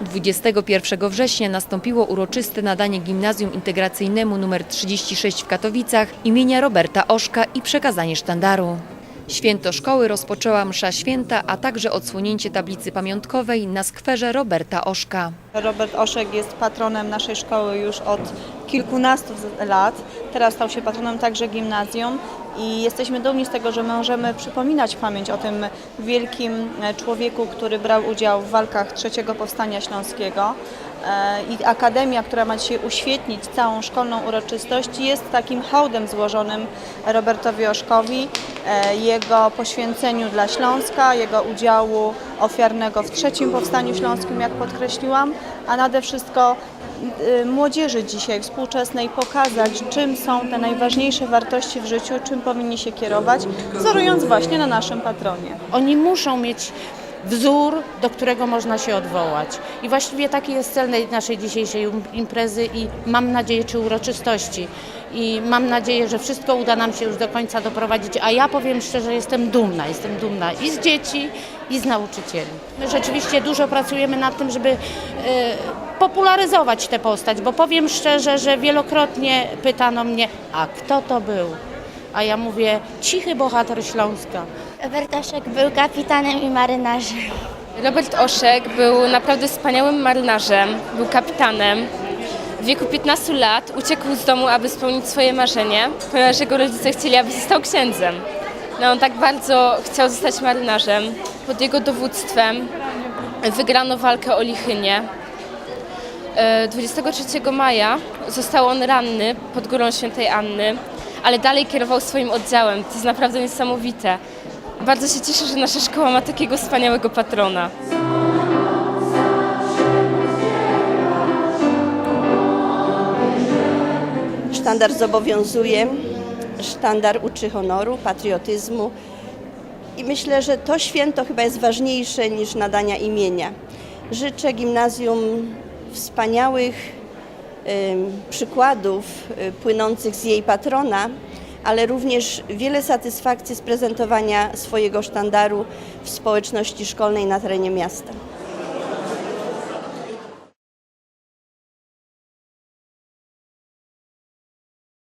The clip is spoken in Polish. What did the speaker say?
21 września nastąpiło uroczyste nadanie gimnazjum integracyjnemu nr 36 w Katowicach imienia Roberta Oszka i przekazanie sztandaru. Święto szkoły rozpoczęła msza święta, a także odsłonięcie tablicy pamiątkowej na skwerze Roberta Oszka. Robert Oszek jest patronem naszej szkoły już od kilkunastu lat. Teraz stał się patronem także gimnazjum i jesteśmy dumni z tego, że możemy przypominać pamięć o tym wielkim e, człowieku, który brał udział w walkach trzeciego powstania śląskiego. E, I Akademia, która ma dzisiaj uświetnić całą szkolną uroczystość, jest takim hołdem złożonym Robertowi Oszkowi, jego poświęceniu dla Śląska, jego udziału ofiarnego w trzecim powstaniu śląskim, jak podkreśliłam, a nade wszystko y, młodzieży dzisiaj współczesnej pokazać, czym są te najważniejsze wartości w życiu, czym powinni się kierować, wzorując właśnie na naszym patronie. Oni muszą mieć wzór, do którego można się odwołać. I właściwie taki jest cel naszej dzisiejszej im- imprezy i mam nadzieję, czy uroczystości. I mam nadzieję, że wszystko uda nam się już do końca doprowadzić. A ja powiem szczerze, jestem dumna. Jestem dumna i z dzieci, i z nauczycieli. My rzeczywiście dużo pracujemy nad tym, żeby e, popularyzować tę postać, bo powiem szczerze, że wielokrotnie pytano mnie, a kto to był? A ja mówię, cichy bohater Śląska. Robert Oszek był kapitanem i marynarzem. Robert Oszek był naprawdę wspaniałym marynarzem, był kapitanem. W wieku 15 lat uciekł z domu, aby spełnić swoje marzenie, ponieważ jego rodzice chcieli, aby został księdzem. No, on tak bardzo chciał zostać marynarzem. Pod jego dowództwem wygrano walkę o Lichynię. E, 23 maja został on ranny pod górą Świętej Anny, ale dalej kierował swoim oddziałem. To jest naprawdę niesamowite. Bardzo się cieszę, że nasza szkoła ma takiego wspaniałego patrona. Sztandar zobowiązuje, sztandar uczy honoru, patriotyzmu i myślę, że to święto chyba jest ważniejsze niż nadania imienia. Życzę gimnazjum wspaniałych em, przykładów y, płynących z jej patrona, ale również wiele satysfakcji z prezentowania swojego sztandaru w społeczności szkolnej na terenie miasta.